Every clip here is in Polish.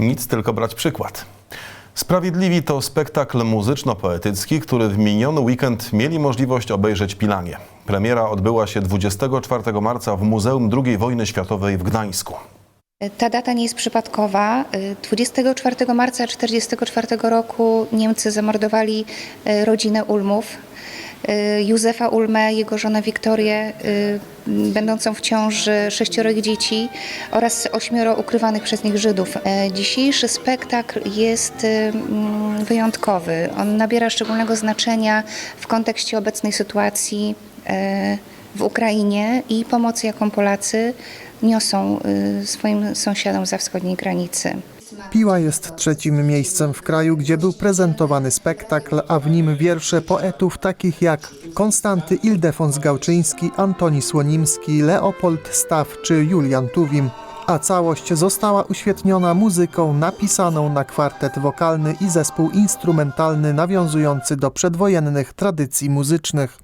Nic, tylko brać przykład. Sprawiedliwi to spektakl muzyczno-poetycki, który w miniony weekend mieli możliwość obejrzeć Pilanie. Premiera odbyła się 24 marca w Muzeum II Wojny Światowej w Gdańsku. Ta data nie jest przypadkowa. 24 marca 1944 roku Niemcy zamordowali e, rodzinę Ulmów. E, Józefa Ulmę, jego żonę Wiktorię, e, będącą w ciąży sześcioro ich dzieci oraz ośmioro ukrywanych przez nich Żydów. E, Dzisiejszy spektakl jest e, mm, wyjątkowy. On nabiera szczególnego znaczenia w kontekście obecnej sytuacji e, w Ukrainie i pomocy, jaką Polacy niosą y, swoim sąsiadom za wschodniej granicy. Piła jest trzecim miejscem w kraju, gdzie był prezentowany spektakl, a w nim wiersze poetów takich jak Konstanty Ildefons Gałczyński, Antoni Słonimski, Leopold Staw czy Julian Tuwim. A całość została uświetniona muzyką napisaną na kwartet wokalny i zespół instrumentalny nawiązujący do przedwojennych tradycji muzycznych.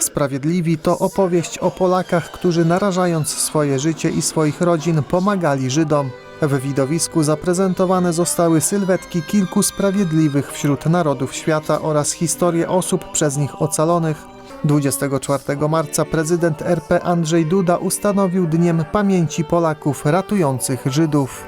Sprawiedliwi to opowieść o Polakach, którzy narażając swoje życie i swoich rodzin pomagali Żydom. W widowisku zaprezentowane zostały sylwetki kilku sprawiedliwych wśród narodów świata oraz historie osób przez nich ocalonych. 24 marca prezydent RP Andrzej Duda ustanowił Dniem Pamięci Polaków ratujących Żydów.